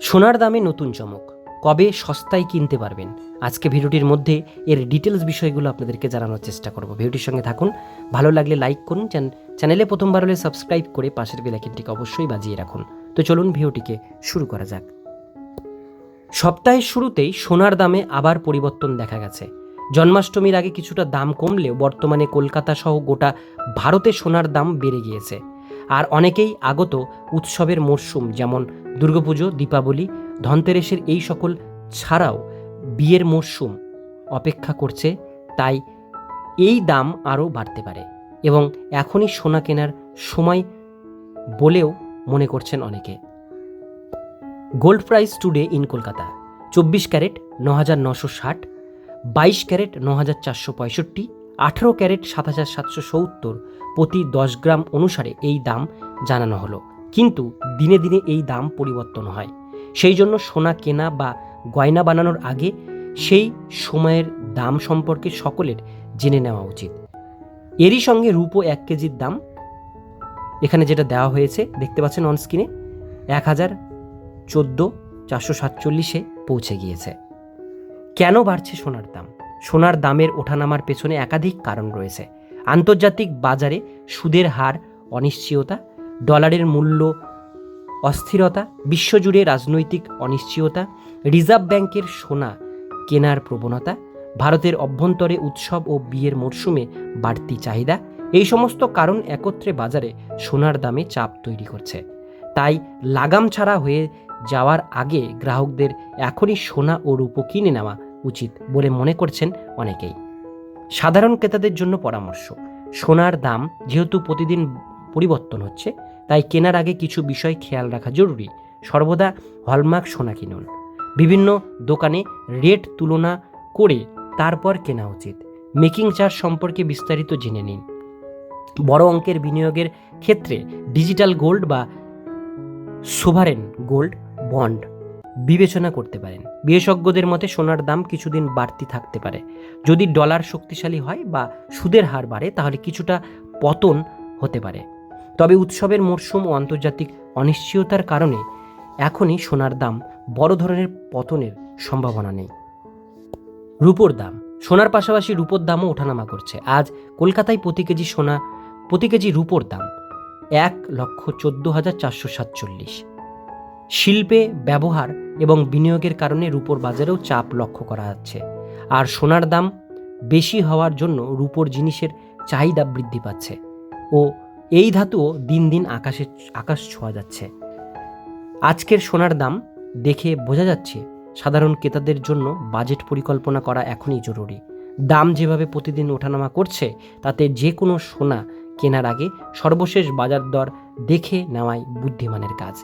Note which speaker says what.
Speaker 1: সোনার দামে নতুন চমক। কবে সস্তায় কিনতে পারবেন? আজকে ভিডিওটির মধ্যে এর ডিটেলস বিষয়গুলো আপনাদেরকে জানানোর চেষ্টা করব। ভিডিওটির সঙ্গে থাকুন। ভালো লাগলে লাইক করুন। চ্যানেলে প্রথমবার হলে সাবস্ক্রাইব করে পাশের বেলাইকেনটিকে অবশ্যই বাজিয়ে রাখুন। তো চলুন ভিডিওটিকে শুরু করা যাক। সপ্তাহের শুরুতেই সোনার দামে আবার পরিবর্তন দেখা গেছে। জন্মাষ্টমীর আগে কিছুটা দাম কমলেও বর্তমানে কলকাতা সহ গোটা ভারতে সোনার দাম বেড়ে গিয়েছে। আর অনেকেই আগত উৎসবের মরশুম যেমন দুর্গাপুজো, দীপাবলি, ধনতেরেসের এই সকল ছাড়াও বিয়ের মরশুম অপেক্ষা করছে, তাই এই দাম আরও বাড়তে পারে এবং এখনই সোনা কেনার সময় বলেও মনে করছেন অনেকে। Gold price today in Kolkata, চব্বিশ ক্যারেট ন হাজার নশো ষাট, বাইশ ক্যারেট ন হাজার চারশো পঁয়ষট্টি আঠেরো ক্যারেট সাত হাজার সাতশো সত্তর প্রতি দশ গ্রাম অনুসারে এই দাম জানানো হলো। কিন্তু দিনে দিনে এই দাম পরিবর্তন হয়। সেই জন্য সোনা কেনা বা গয়না বানানোর আগে সেই সময়ের দাম সম্পর্কে সকলের জেনে নেওয়া উচিত। এরই সঙ্গে রূপো এক কেজির দাম এখানে যেটা দেওয়া হয়েছে, দেখতে পাচ্ছেন অন স্ক্রিনে এক হাজার চোদ্দ চারশো সাতচল্লিশে পৌঁছে গিয়েছে। কেন বাড়ছে সোনার দাম? সোনার দামের ওঠানামার পেছনে একাধিক কারণ রয়েছে। আন্তর্জাতিক বাজারে সুদের হার, অনিশ্চয়তা, ডলারের মূল্য, অস্থিরতা, বিশ্বজুড়ে রাজনৈতিক অনিশ্চয়তা, রিজার্ভ ব্যাংকের সোনা কেনার প্রবণতা, ভারতের অভ্যন্তরে উৎসব ও বিয়ের মরশুমে বাড়তি চাহিদা, এই সমস্ত কারণ একত্রে বাজারে সোনার দামে চাপ তৈরি করছে। তাই লাগাম ছাড়া হয়ে যাওয়ার আগে গ্রাহকদের এখনই সোনা ও রূপো কিনে নেওয়া উচিত বলে মনে করছেন অনেকেই। সাধারণ ক্রেতাদের জন্য পরামর্শ, সোনার দাম যেহেতু প্রতিদিন পরিবর্তন হচ্ছে, তাই কেনার আগে কিছু বিষয় খেয়াল রাখা জরুরি। সর্বদা হলমার্ক সোনা কিনুন। বিভিন্ন দোকানে রেট তুলনা করে তারপর কেনা উচিত। মেকিং চার্জ সম্পর্কে বিস্তারিত জেনে নিন। বড় অঙ্কের বিনিয়োগের ক্ষেত্রে ডিজিটাল গোল্ড বা সোভারেন গোল্ড বন্ড বিবেচনা করতে পারেন। বিশেষজ্ঞদের মতে সোনার দাম কিছুদিন বাড়তি থাকতে পারে। যদি ডলার শক্তিশালী হয় বা সুদের হার বাড়ে, তাহলে কিছুটা পতন হতে পারে। তবে উৎসবের মরশুম ও আন্তর্জাতিক অনিশ্চয়তার কারণে এখনই সোনার দাম বড় ধরনের পতনের সম্ভাবনা নেই। রূপোর দাম। সোনার পাশাপাশি রূপোর দামও ওঠানামা করছে। আজ কলকাতায় প্রতি কেজি সোনা, প্রতি কেজি রূপোর দাম এক লক্ষ চোদ্দ হাজার চারশো সাতচল্লিশ। শিল্পে ব্যবহার এবং বিনিয়োগের কারণে রূপোর বাজারেও চাপ লক্ষ্য করা যাচ্ছে। আর সোনার দাম বেশি হওয়ার জন্য রূপোর জিনিসের চাহিদা বৃদ্ধি পাচ্ছে ও এই ধাতুও দিন দিন আকাশে আকাশ ছোঁয়া যাচ্ছে। আজকের সোনার দাম দেখে বোঝা যাচ্ছে সাধারণ ক্রেতাদের জন্য বাজেট পরিকল্পনা করা এখনই জরুরি। দাম যেভাবে প্রতিদিন ওঠানামা করছে, তাতে যে কোনো সোনা কেনার আগে সর্বশেষ বাজার দর দেখে নেওয়াই বুদ্ধিমানের কাজ।